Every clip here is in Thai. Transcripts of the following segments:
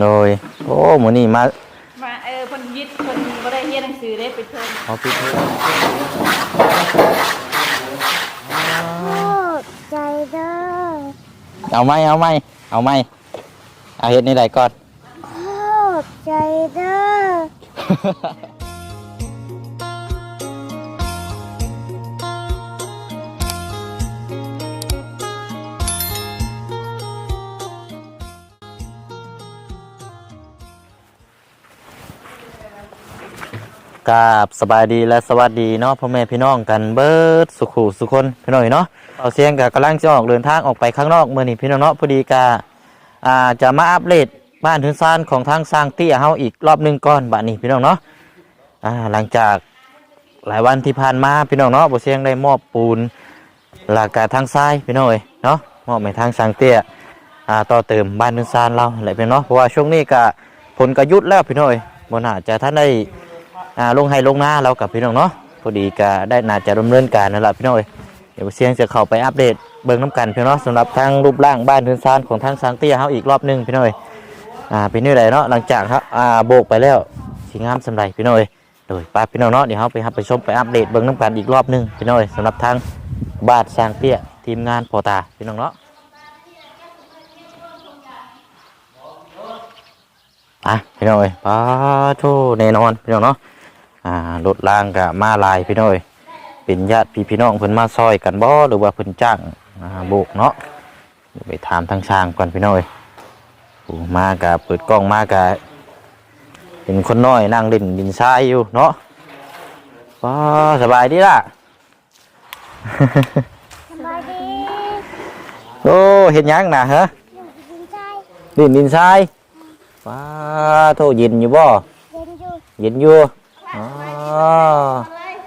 โดยโอ้หมูนี่มามาเออคนยึดคนบ่ได้เรียนหนังสือได้ไปเทอมเอาพี่โอ้ใจเด้อเอาไหมเอาไหมเอาไหมเอาเฮ็ดนี่ใดก่อน โอ้ใจเด้อ กราบสบายดีและสวัสดีเนาะพ่อแม่พี่น้องกันเบิดสุขุสุคนพี่น้องเนาะเอาเสียงกับกำลังจะออกเดินทางออกไปข้างนอกเมื่อนี้พี่น้องเนาะพอดีกาอ่าจะมาอัปเดตบ้านทุนซานของทางสร้างเตี้ยเฮาอีกรอบหนึ่งก่อนบัดนี้พี่น้องเนาะอ่าหลังจากหลายวันที่ผ่านมาพี่น้องเนาะบ่เสียงได้มอบปูนหลักการทางซ้ายพี่น้องเอ้ยเนาะมอบให้ทางสร้างเตี้ยอ่าต่อเติมบ้านทุนซานเราอะไรพี่น้องเนาะเพราะว่าช่วงนี้ก็ผลกระยุทธ์แล้วพี่น้องเอ้ยบ่น่าจะท่านได้ อ่าลงให้ลงหน้าเรากับพี่น้องเนาะพอดีก็ได้น่าจะดำเนินการนั่นแหละพี่น้องเอ้ยเดี๋ยวเสียงจะเข้าไปอัปเดตเบิ่งน้ำกันพี่น้องสำหรับทางรูปร่างบ้านเรือนซานของทางสังเตี้ยเฮาอีกรอบหนึงพี่น้องเอ้ยอ่าเป็นนี่ไรเนาะหลังจากครับอ่าโบกไปแล้วสิงามสำไรพี่น้องเอ้ยโดยป้าพี่น้องเนาะเดี๋ยวเฮาไปรับไปชมไปอัปเดตเบิ่งน้ำกันอีกรอบหนึงพี่น้องเอ้ยสำหรับทางบ้านสร้างเตี้ยทีมงานพอตาพี่น้องเนาะอะพี่น้องเอ้ยป้าโธ่แน่นอนพี่น้องเนาะ อ่ารถล่างกับมาลายพี่น้อยเป็นญาติพี่พี่น้องเพิ่นมาซอยกันบ่หรือว่าเพิ่นจ้างอ่าโบกเนาะเดี๋ยวไปถามทางช่างก่อนพี่น้อยโอ้มากับเปิดกล้องมากับเป็นคนน้อยนั่งเล่นดินทรายอยู่เนาะว้าสบายดีล่ะ สบายดีโอ้เห็นยังนะฮะหนุ่มดินใจดินดินทรายว้าโทเย็นอยู่บ่เย็นอยู่เย็นอยู่ อ๋อ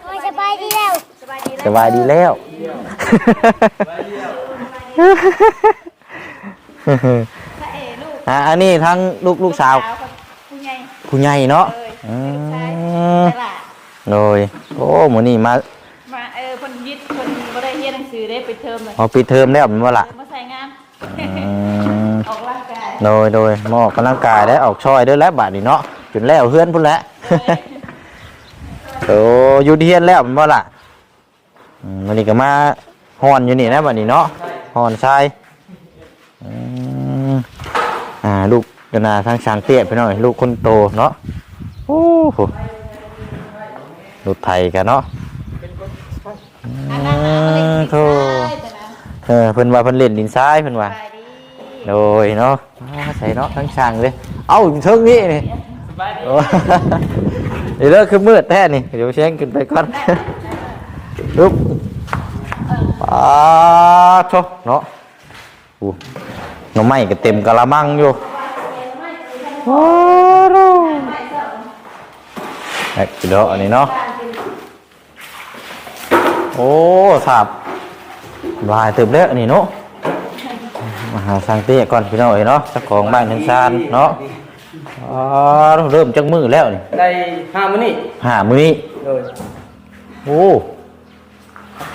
โอ้ยสบายดีแล้วสบายดีสบายดีแล้วพระเอลูกอ่าอันนี้ทั้งลูกลูกสาวกับผู้ใหญ่ผู้ใหญ่เนาะเอ้ยอืลูกชายมตลาดโดยโอ้หมูนี่มา มาเออคนยึดคนบ่ได้เรียนหนังสือได้ไปเทอมเลยพอปิดเทอมแล้วแมันว่าล่ะมาใส่งานอืมออกร่างกายโดยโดยหมออกกำลังกายได้ออกช่อยเด้วยแล้วบาดนี้เนาะจนแล้วเฮือนพุ่นแล้ว โอ้อยู่ที่เฮียนแล้วแมันว่าล่ะอืมวันนี้ก็มาฮอนอยู่นี่นะบัดนี้เนาะฮอนทรายอืมอ่าลูกกนาทางช้างเตี้ยไปหน่อย ลูกคนโตเนาะโอ้โหลูกไทยกันเนาะอันนั้นน่ะบ่ได้กินโธ่ได้แต่นะเออเพิ่นว่าเพิ่นเล่นดินทรายเพิ่นว่าสบายดีโดยเนาะอ่าใส่เนาะทั้งช่างเลย เอ้าอยู่เทิงนี่นี่โอ้ เดี๋ยวเลิกคือมืดแท้นี่ เดี๋ยวเช็งขึ้นไปก่อนลุกปาโชเนาะอู้หน่อไม้ก็เต็มกะละมังอยู่โอ้โหไอ้กิโลอันนี้เนาะ โอ้สับลายเติมแล้วอันนี้เนาะมาหาสร้างเตี้ยก่อนพี่น้องเอ๋ยเนาะเจ้าของบ้านเงินซานเนาะ อ๋อเริ่มจากมือแล้วนี่ได้ห้ามื้อนี่หามือนี้โดยโอ้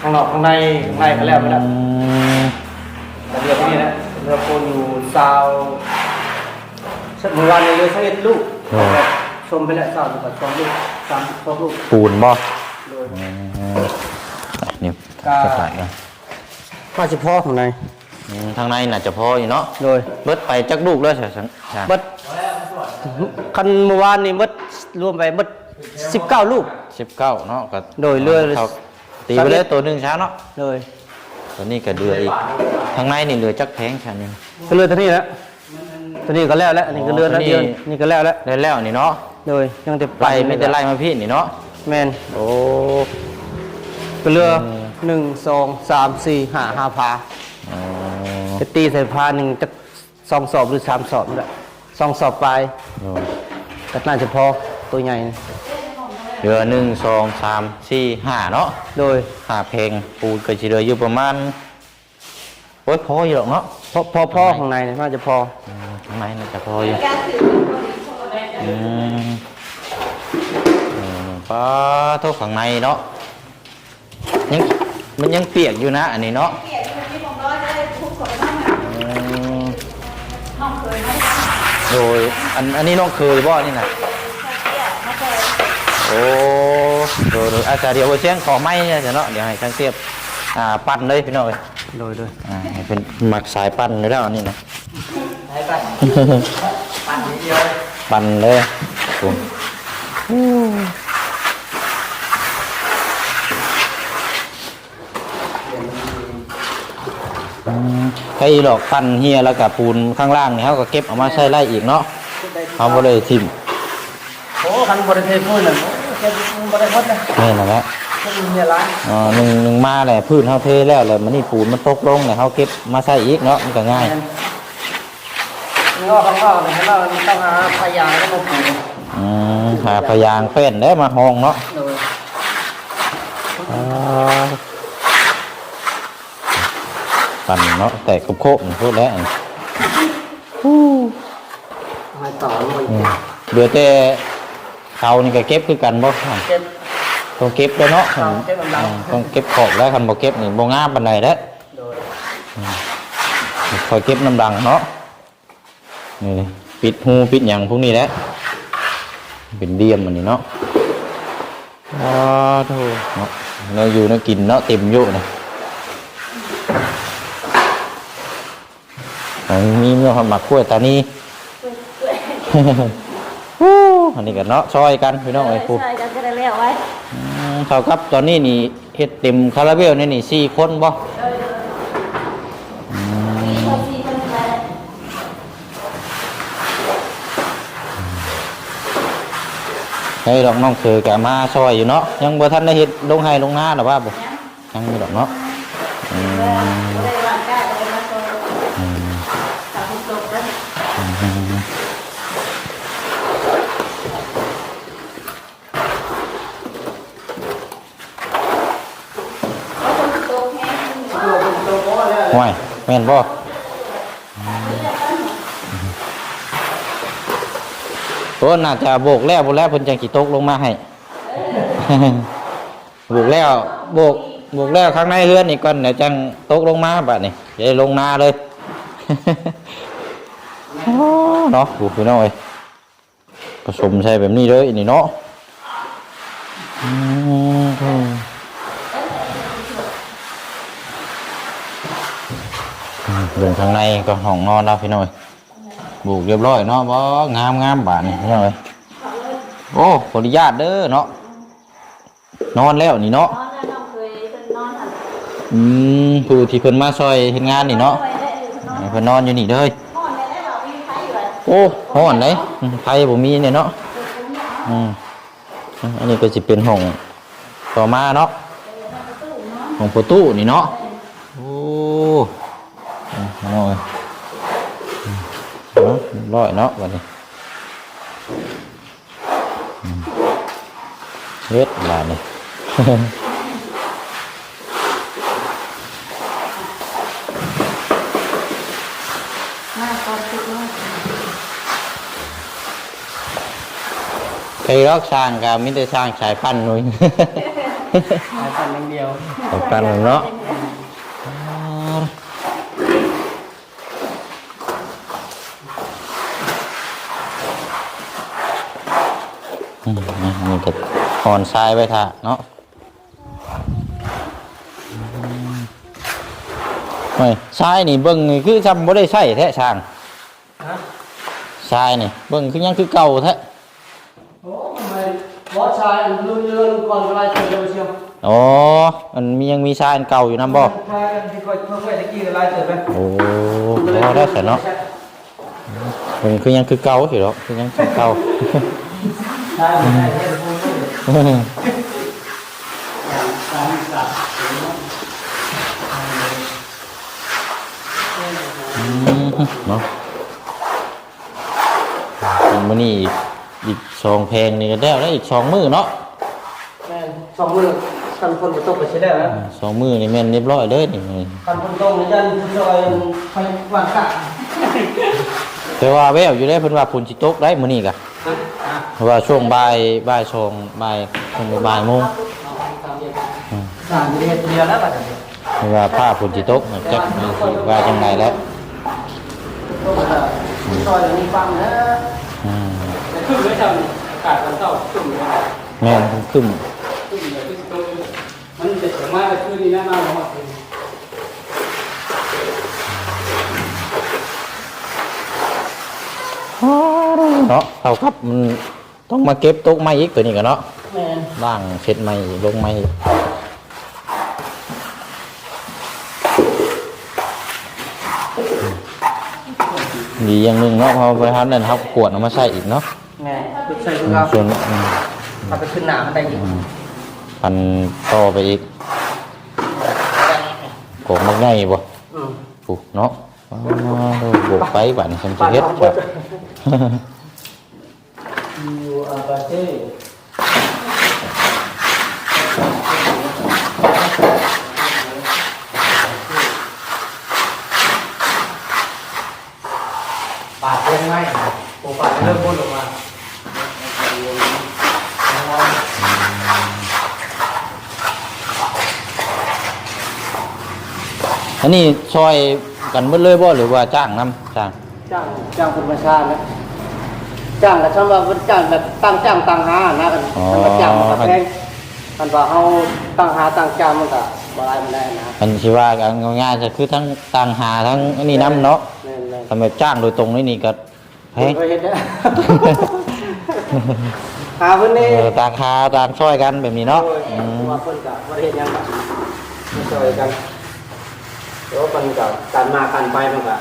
ข้างนอกข้างในข้างในก็แล้วไปแล้วอืมแต่เรือที่นี่นะเรือโคนอยู่ซาวสักเมื่อวานนี้เรือสักเอ็ดลูกชมไปแล้วซาวอยู่กับสองลูกสามสองลูกปูนบ่โดยอืมนี่ก็จะขายกันข้าเฉพาะข้างในอืมทางในน่าจะพออยู่เนาะโดยเบิดไปจักลูกแล้วใช่ไหมบัด คันเมื่อวานนี้บัดรวมไปบัดสิบเก้าลูก สิบเก้าเนาะก็โดยเรือท่าตีไปเลยตัวหนึ่งช้าเนาะโดยตัวนี้ก็เดืออีกทางในนี่เหลือจักแพงแค่นึงก็เรือตัวนี้แล้วตัวนี้ก็แล้วแล้วอันนี้ก็เรือแล้วอ๋อตัวนี้เดือนนี่ก็แล้วแล้วได้แล้วนี่เนาะโดยยังแต่ไล่ไม่ได้ไล่มาพี่นี่เนาะแมนโอ้ ก็เรืออืมหนึ่งสองสามสี่ห้าห้าพาอ๋อจะตีใส่พาหนึ่งจะสองสอบหรือสามสอบนี่แหละส องสอบไปโอ้ก็น่าจะพอตัวใหญ่นะเหลือหนึ่งสองสามสี่ห้าเนาะโดยห้าเพลงปูนก็จะเหลืออยู่ประมาณโอ้ยพออยู่หรอกเนาะพอพอพ่อข้างในเนี่ยน่าจะพออืมข้างในน่าจะพออยู่การถือคนนี้คนแรกอืมอืมป้าเท่าข้างในเนาะยังมันยังเปียกอยู่นะ อันนี้เนาะ โดยอันอันนี้น้องเคยบ่นี่น่ะมาคอยโอ้โดยโดยอาจารย์เดี๋ยวเอาเชียงขอไม้เนี่ยเดี๋ยวเนาะเดี๋ยวให้ช่างเทียบอ่าปั่นเลยพี่น้องเอ้ยโดยโดยอ่าให้เป็นหมักสายปั่นเลยแล้วอันนี่นะให้กันปั่นนิดเดียวปั่นเลย โอ้อืมใครดอกปั่นเฮียแล้วกับปูนข้างล่างนี่เขาก็เก็บเออกมาใช้ไล่อีกเนาะเขาบ่เลยทิ่มโอ้คันบริเทพูดน่ะโอ้แค่บริพดนะนี่นั่นแหละแค่มีร้านอ๋อหนึ่งหนึ่งมาแหละพื้นเขาเทแล้วเลยมันนี่ปูนมันตกลงเลยเขาเก็บมาใส่อีกเนาะมันก็ง่ายนี่ก็เขาก็ให้เราต้องหาพยาแล้วมาปลูกอืมหาพยางเฟ้นได้มาห้องเนาะโดยอ่า ปันเนาะแต่โคบๆพูดแล้วอันมาต่อมันอืมเดือแต่เขานี่ก็เก็บคือกันบ่เก็บ ต้องเก็บด้วยเนาะเอาเก็บลำดังอืมต้องเก็บขอบแล้วคันบ่เก็บนี่บ่งามปานใดเด้อโดยคอยเก็บน้ำดังเนาะนี่ปิดหูปิดหยังพวกนี้แหละเป็นเดียมอันนี้เนาะ ว้าโธ่เนาะเราอยู่เรากินเนาะเต็มอยู่นะอันนี้ มีเมื่อหมักกล้วยตานีฮู้อันนี้กันเนาะซอยกันพี่น้องไอ้ครูใช่กันจะได้แล้วไว้อืมเท่ากับตอนนี้นี่เฮ็ดเต็มคาราเบลนี่นี่สี่คนบ่อืมคนสี่คนไปให้ดอกน้องเคยกะมาซอยอยู่เนาะยังบ่ทันได้เฮ็ดลงให้ลงนาหรอว่าบ่ยังมีดอกเนาะ ห่วยแม่นบ่โอ้น่าจะโบกแล้วบ่แล้วเพิ่นจังสิตกลงมาให้โบกแล้วโบกโบกแล้วข้างในเฮือนนี่ก่อนเดี๋ยวจังตกลงมาบัดนี้จะได้ลงนาเลยเนาะดูพี่น้องเอ้ยผสมใช่แบบนี้เลยนี่เนาะอืม เรื่องข้างในก็ห้องนอนแล้วพี่น้อยบุกเรียบร้อยเนาะบ่งามงามบานี่พี่น้อยโอ้ขออนุญาตเด้อเนาะนอนแล้วนี่เนาะอืมผู้ที่เพิ่นมาซอยเฮ็ดงานนี่เนาะเพิ่นนอนอยู่นี่เด้อนอนได้แล้วยโอ้ห้อนเลยอืมไฟบ่มีเนี่ยเนาะอืมอันนี้ก็สิเป็นห้องต่อมาเนาะห้องประตูนี่เนาะโอ้ อืมเอาเลยอืมเนาะเรียบร้อยเนาะวันนี้อืมเฮ็ดบาดนี่มาตอนสุดเนาะใครรักสร้างก็มีแต่สร้างสายพันธุ์หนุ่ยหายปั่นอย่างเดียวสายพันธุ์เนาะ นี่นี่ก็หอนทรายไว้ท่าเนาะเฮ้ยทรายนี่เบิ่งนี่คือจำบ่ได้ใช่แท้ช่างฮะทรายนี่เบิ่งคือยังคือเก่าแท้โอ้ทำไมบอสชายลื่นเลื่อนก่อนเวลาเจอเชียวอ๋อ มันมียังมีทรายอันเก่าอยู่นํบ่ชายที่คอยเพิ่งไปตะกี้เวลาเจอไหมโอ้บ่ได้ซะเนาะเบิ่งคือยังคือเก่าสิดอกคือยังคือเก่า ใช่ใช่ใช่พูดเลยอืมเนาะมันนี่อีกอีกสองเพลงนี่ก็ได้แล้วอีกสองมือเนาะแม่สองมือกันคนไปตกไปใช่ได้แล้วสองมือนี่แม่นเรียบร้อยเลยนี่กันคนตรงยันซอยไฟวางกะแต่ว่าแววอยู่ได้เพิ่นว่าฝนสิตกได้มื้อนี้กะ เพราะว่าช่วงบ่ายบ่ายสองบ่ายชงบ่ายโมงสามเดือนเดียวแล้วบัดนี้เพราะว่าผ้าฝนสิตกจักว่าจังไดแล้วตกก็ตอยมีฟังนะขึ้นไม่ทำอากาศมันเศร้าขึ้นเลยแม่นขึ้นขึ้นเลยขึ้นมันจะถึงมาแต่ขึ้นนี่นะมาแล้วมา เนาะเท่ากับมันต้องมาเก็บตกไม้อีกตัวนี้กันเนาะแม่นล่างเช็ดไม้ลงไม้อีกดีอย่างหนึ่งเนาะพอไปทันนั่นครับขวดเอามาใส่อีกเนาะแม่ขึ้นใส่อืขึ้นมเราส่วนอืมเอาไปขึ้นหนามันได้อีกอืมพันต่อไปอีกโกงมักง่ายบ่อืมปุ๊เนาะอ๋อโบกไปบัดนี้ฉันสิเฮ็ดคครัรับ บอยู่อาบาเต้ปาดลงง่ายโอ้ปาดเริ่มพ่นออกมาอันนี้ซอยกันเบิดเลยบ่หรือว่าจ้างนํจ้าง จ้างจ้างคุณประชานะ จ้างแล้วฉันว่าเป็นจ้างแบบตั้งจ้างตั้งหานะกันมันมาจ้างมันก็แพงมันว่าเขาตั้งหาตั้งจ้างมันก็บหลายมันได้นะมันสิว่ากันง่ายๆก็คือทั้งต่างหาทั้งอันนี้นํเนาะแม่นเลยทำแบบจ้างโดยตรงนี่นี่ก็แพงเคยเห็นได้ หาเพิ่นนี่เออต่างหาต่างช่วยกันแบบนี้เนาะอืมว่าเพิ่นก็บ่ได้เฮ็ดหยังแบบช่วยกันเดี๋ยวมันก็การมาการไปมันก็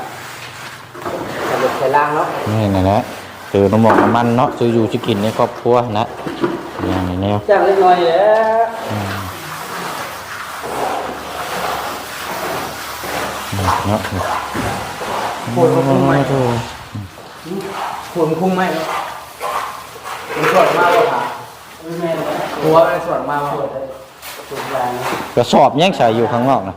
สนุกใช้ล่างเนาะนี่นั่นแหละคือน้ำหมอกน้ำมันเนาะซื้ออยู่ที่กินในครอบครัวนะอย่างนี้แนวจ้างเล็กน้อยแหละเนาะปวดมันคุ้มไหมโอ้โหปวดมันคุ้มไหมเนาะมันสวดมากเลยค่ะไม่แม่นเลยหัวมันสวดมากว่าสวดแรงนะกระสอบยังใส่อยู่ข้างนอกนะ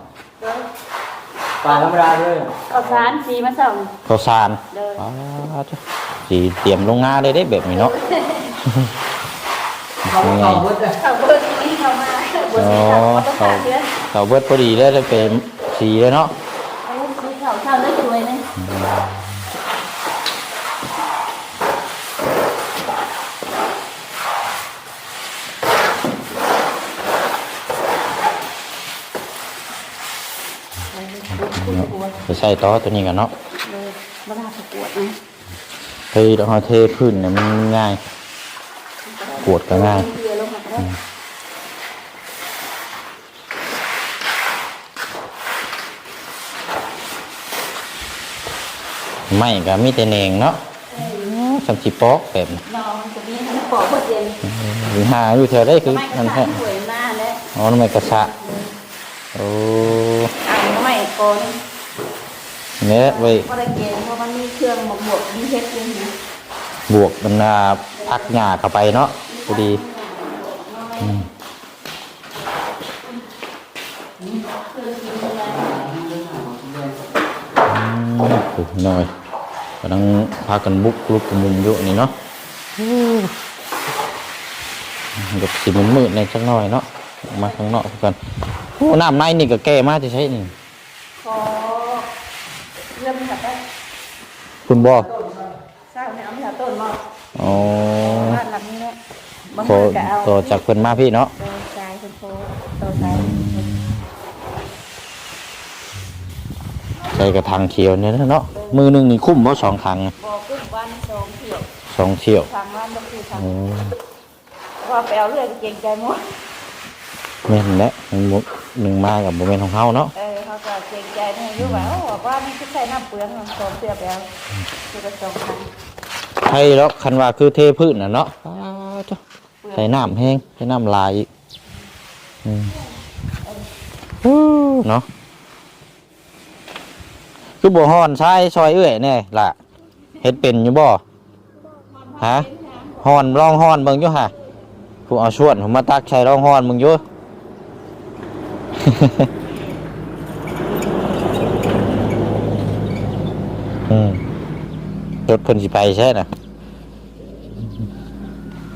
ปลาธรรมดาเลยข้าวสารสีมาส่งข้าวสารเดินอ๋อ สีเตรียมลงงาเลยได้แบบนี้เนาะเขาเขาเบิดเลยเขาเบิกนี่เขามาเบิกสีเขาเขาต้องการเดือนเขาเบิดพอดีเลยได้เป็นสีเลยเนาะเขาสีเขาเช่าแล้วสวยนะไปใส่ต่อตัวนี้กันเนาะ เลยมาลาประกวดนะ เทเราเทพื้นเนี่ยมันง่ายปวดก็ง่ายเรือลงมาได้ไม่ก็มีแต่เนงเนาะสัมชิปอกแบบนี้นอนจะมีทั้งปอกพวกเย็นหาอยู่แถวได้คือไม่กระนั่นสัแท้นสวยหน้าและอ๋อทำไมกระสะโอ้เอาไม่ก่อน เนี่ยไว้ก็ได้เกณฑ์เพราะมันมีเครื่องหมกหมกมีเฮ็ดยังนะบวกบรรดาพักหญ้าเข้าไปเนาะพอดีอืมอืมโอ้หน่อยกำลังพากันบุกลุกมุมอยู่นี่เนาะกับสีมันมืดในสักหน่อยเนาะออกมาข้างนอกกันโอ้น้ำในนี่ก็แก้มากจะใช่นี่ขอ เรื่องแบบว่าคุณบอเศร้าเนี่ยเอาไปหาต้นมาอ๋อบ้านหลังนี้แหละบางขอทีก็เอาต่อจากเพิ่นมาพี่เนาะโดยใจคุณโฟโดยใจใส่กระถางเขียวเนี่ยนะเนาะมือหนึ่งนี่คุ้มเพราะสองครั้งบอกขึ้นวันสองเที่ยวสองเที่ยวทางวันก็คือทางโอ้ว่าไปเอาเรื่อยเก่งใจหมดแม่นแหละมันบ่หนึ่งมากับโมเมนต์ของเขาเนาะเออ เขาก็เก่งใจเนี่ยอยู่ว่าบอกว่ามันคือใช้น้ำเปลืองสองเที่ยวไปเอาคือละสองครั้งใช่แล้วคันว่าคือเทพื้นน่ะเนาะอ้าวจ้ะใส่น้ำแห้งใส่น้ำลายอีกอืมอู้เนาะคือบ่ฮ้อนใช้ซอยเอื้อยแน่ล่ะเฮ็ดเป็นอยู่บ่ฮะฮ้อนลองฮ้อนเบิ่งอยู่ฮะผู้เอาชวนผมมาตักใช้ลองฮ้อนมึงอยู่ อืมรถเพิ่นสิไปใช่น่ะ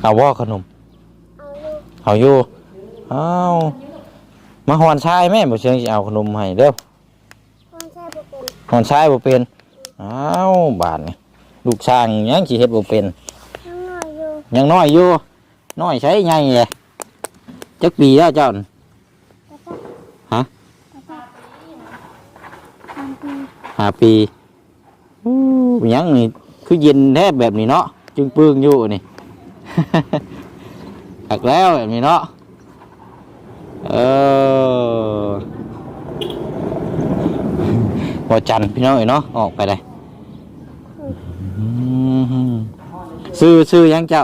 เอาว่าขนม เอาอยู่ เอามาหอนชายแม่บ่เชิงสิเอาขนมให้เด้อคนใช่บุเป็นหอนชายบ่เป็น เอาบาดนี่ลูกช่างยังสิเฮ็ดบ่เป็นน้องหน่อยอยู่ยังน้อยอยู่ น้อยใช้ใหญ่เลยจักปีแล้วเจ้าน่ะฮะทำปี ห้าปีอู้ยังนี่คือเย็นแทบแบบนี้เนาะจึงปึ้งอยู่นี่ หักแล้วแบบนี้เนาะเออพอจันทร์พี่น้องเอ้ยเนาะออกไปเลยอืมซื้อซื้อยังเจ้า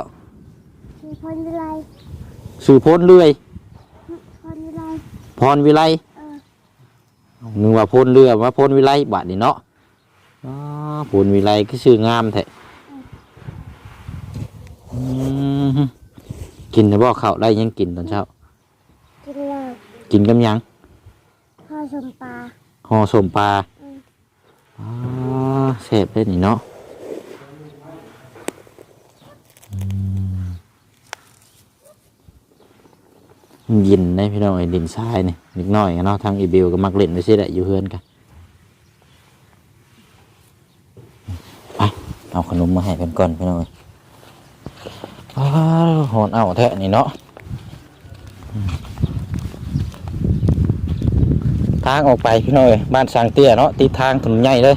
มีพรวิไลซื้อพ้นเรื่อยพรวิไลพรวิไลเออนึกว่าพ้นเรือว่าพ้นวิไลบาทนี่เนาะ อ๋อพ้นวิไลก็ชื่องามแท้อืมกินแต่บ่ข้าวได้ยังกินตอนเช้า กินเลยกินกับหยังพ่อชมปลาห่อสมปลาอืมอ๋อเสพได้นี่เนาะอืมมันเยินได้พี่น้องไอ้ดินทรายนี่นิดหน่อยเนาะทางอีบิวก็มักเล่นไปสิแหละอยู่เฮือนกันไป เอาขนมมาให้กันก่อนพี่น้องอ้าวหอนเอาแท้นี่เนาะทางออกไปพี่น้อยบ้านสางเตี้ยเนาะติดทางถนนใหญ่เลย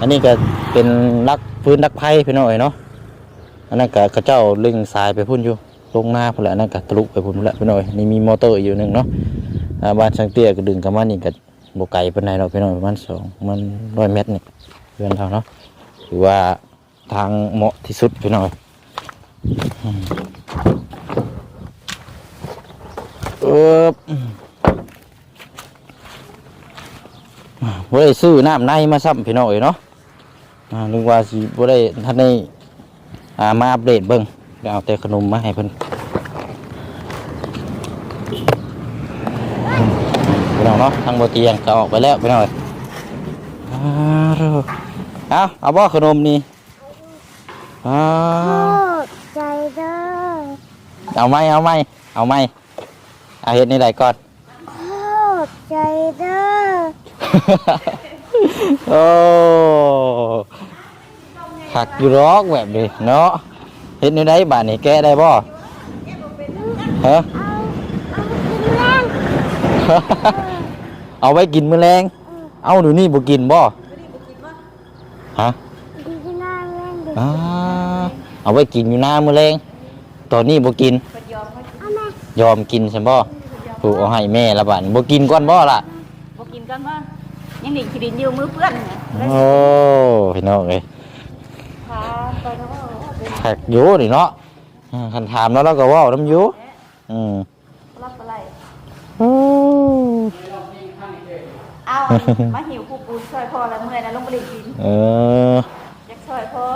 อันนี้ก็เป็นรักพื้นรักไผ่พี่น้อยเนาะอันนั้นก็กระเจ้าลึงสายไปพุ่นอยู่ลงหน้าพุ่นแหละอันนั่นก็ทะลุไปพุ่นแหละพี่น้อยนี่มีมอเตอร์อยู่หนึ่งเนาะบ้านสางเตี้ยก็ดึงกันมานี่ก็บกไก่ปานใดเนาะพี่น้องประมาณสองมันร้อยเมตรนี่เพื่อนเราเนาะ ถือว่าทางเหมาะที่สุดพี่น้องเอ้ยอืมเออบ่ได้ซื้อน้ำในมาซ้ำพี่น้องเอ้ยเนาะนึกว่าสิบ่ได้ท่านได้อ่ามาอัปเดตเบิ่งเดี๋ยวเอาแต่ขนมมาให้เพิ่นพี่น้องเนาะทางบ่เตียงก็ออกไปแล้วพี่น้องเอ้ยอ้า เอาเอาบ่ขนมนี่อ้าโทวษใจเด้อเอาไหมเอาไหมเอาไหมเอาเฮ็ดนี่ได้ก่อนโทษใจเด้อโอ้หักอยู่รอกแบบนี้เนาะเฮ็ดนี่ได้บาดนี้แกะได้บ่ฮะเอาเอาไปกินแรงเอาไว้กินมื้อแรงเอาหนูนี่บ่กินบ่ ฮะดีที่หน้าแรงเด็กอ่าเอาไว้กินอยู่หน้ามื้อแรงตอนนี้บ่กินเป็นยอมเขาเอาแม่ยอมกินใช่บ่ถูกเอาให้แม่ละบาดนี้บ่กินก่อนบ่ล่ะบอกกินกันว่ายังดิ่งขีดินอยู่มือเพื่อนเนี่ยเลยโอ้พี่น้องเอ้ยพาไปแล้วก็เป็นแขกอยู่นี่เนาะอืมคันถามแล้วเราก็เว้านํอยู่อืมรับอะไรเอา มาหิว ปูปูช่วยพ่อแล้วเมื่อยนะลงไปเล่นกินเอออยากช่วยพ่อ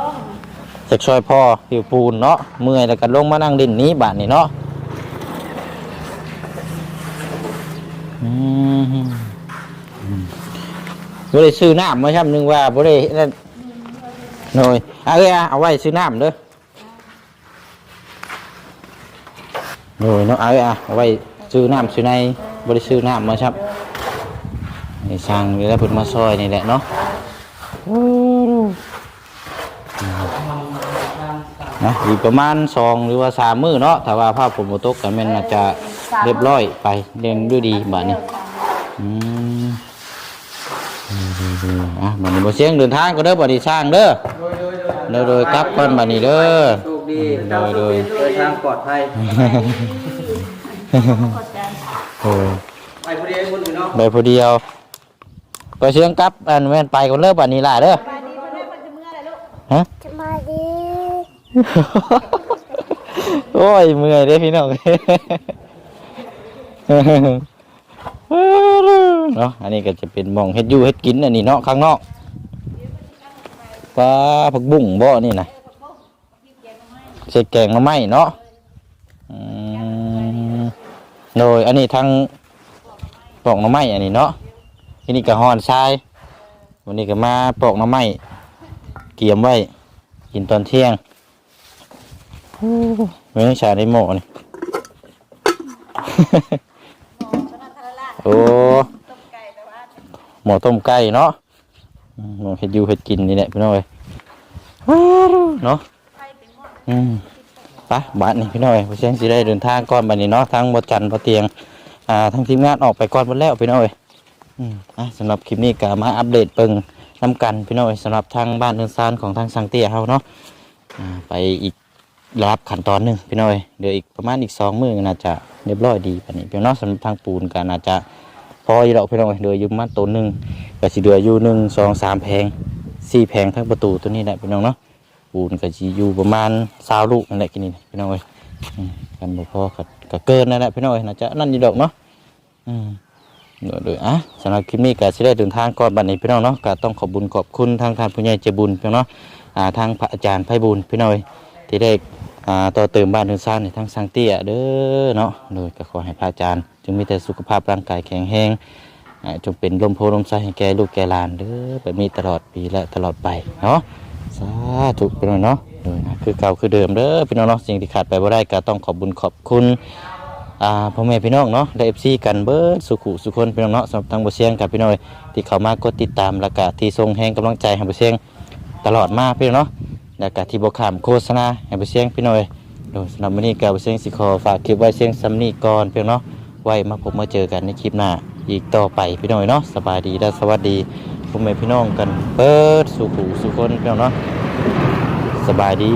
จะช่วยพ่อผิวปูนเนาะเมื่อยแล้วก็ลงมานั่งดินนี้บาดนี้เนาะอืมบ่ได้ซื้อน้ำมาช่ำนึงว่าบ่ได้นั่นหน่อยเอาเอ้ยอะเอาไว้ซื้อน้ำเด้อหน่อยเนาะเอาเอ้ยอะเอาไว้ซื้อน้ำซื้อในบ่ได้ซื้อน้ำมาช่ำ นี่ช่างนี่แหล้วเพิ่นมาซอยนี่แหละเนาะนะอีกประมาณสองหรือว่าสามมื้อเนาะถ้าว่าภาพผมบ่ตกกันแม่นน่าจะเรียบร้อยไปเรียงด้วยดีบัดนี้อืมดีๆๆอะบัดนี้บ่เสียงเดินทางก็เด้อบัดนี้ช่างเด้อโดยโดยโดยโดยกลับก่อนบัดนี้เด้อโชคดีโดยโดยเดินทางปลอดภัยกดใจโอ้ยไปพอดีไอ้บุญพี่น้องไปผู้เดียว ก็เสียงกลับอันแม่นไปก่อนเด้อบัดนี้ล่ะเด้อไปดีพ่อแม่มันจะเมื่อยอะไรลูกฮะ สบายดีโอ้ยเมื่อยเด้พี่น้อง เนาะอันนี้ก็จะเป็นหมองเฮ็ดอยู่เฮ็ดกินอันนี้เนาะข้างนอกปลาผักบุ้งบ่นี่นะเศษแกงหน่อไม้เนาะอืมโดยอันนี้ทางปอกหน่อไม้อันนี้เนาะ อันนี้ก็ฮอนทรายวันนี้ก็มาปอกหน่อไม้เกี่ยมไว้ กินตอนเที่ยงไม่ต้องใช้หมอนี่โอ้หม้อต้มไก่เนาะอืมหมอเห็ดยูเห็ดกินนี่แหละพี่น้อยเนาะอืมไปบ้านนี่พี่น้อยพี่เชียงสิได้เดินทางก่อนบัดนี้เนาะทั้งบจันบ่เตียง อ่าทั้งทีมงานออกไปก่อนหมดแล้วพี่น้อย อืมอะสำหรับคลิปนี้ก็มาอัปเดตเปิงนํกันพี่น้อยสำหรับทางบ้านเดินซานของทางสังเตียเฮาเนาะอ่าไปอีกรับขั้นตอนหนึ่งพี่น้อยเดี๋ยวอีกประมาณอีกสองมื้อน่าจะเรียบร้อยดีปานนี้พี่น้องสำหรับทางปูนก็น่าจะพออยู่ดอกพี่น้อยเดืออยู่ประมาณตัวหนึ่งก็สิเดืออยู่หนึ่งสองสามแผงสี่แผงทั้งประตูตัวนี้แหละพี่น้องเนาะปูนก็สิอยู่ประมาณสาวลูกนั่นแหละกินนี่พี่น้อยกันบ่พอก็ก็เกินนั่นแหละพี่น้อยน่าจะนั่นอยู่ดอกเนาะอืม เดี๋ยวเลยอะสำหรับคลิปนี้ก็สิได้เดินทางก่อนบัดนี้พี่น้องเนาะก็ต้องขอบบุญขอบคุณทางท่านผู้ใหญ่ใจบุญพี่น้องเนาะอ่าทางพระอาจารย์ไพบุญพี่น้อยที่ได้อ่าต่อเติมบ้านเรือนสร้างในทางสังเตี้ยเด้อเนาะโดยก็ขอให้พระอาจารย์จงมีแต่สุขภาพร่างกายแข็งแรงอ่าจงเป็นลมโพลมใสให้แก่ลูกแก่หลานเด้อแบบนี้ตลอดปีและตลอดไปเนาะสาธุพี่น้องเนาะเออนะคือเก่าคือเดิมเด้อพี่น้องเนาะสิ่งที่ขาดไปบ่ได้ก็ต้องขอบบุญขอบคุณ อ่าพ่อแม่พี่น้องเนาะได้เอฟซีกันเบิร์ดสุขุสุคนพี่น้องเนาะสำหรับทางบ่เสียงกับพี่น้อยที่เข้ามากดติดตามแล้วก็ที่ส่งแรงกำลังใจให้บ่เสียงตลอดมาพี่น้องเนาะแล้วก็ที่บ่ข้ามโฆษณาให้บ่เสียงพี่น้อยโดยสำหรับมื้อนี้ก็บ่เสียงสิขอฝากคลิปไว้เสียงซ้ำนี้ก่อนพี่น้องเนาะไว้มาพบมาเจอกันในคลิปหน้าอีกต่อไปพี่น้อยเนาะสบายดีและสวัสดีพ่อแม่พี่น้องกันเบิร์ดสุขุสุคนพี่น้องเนาะสบายดี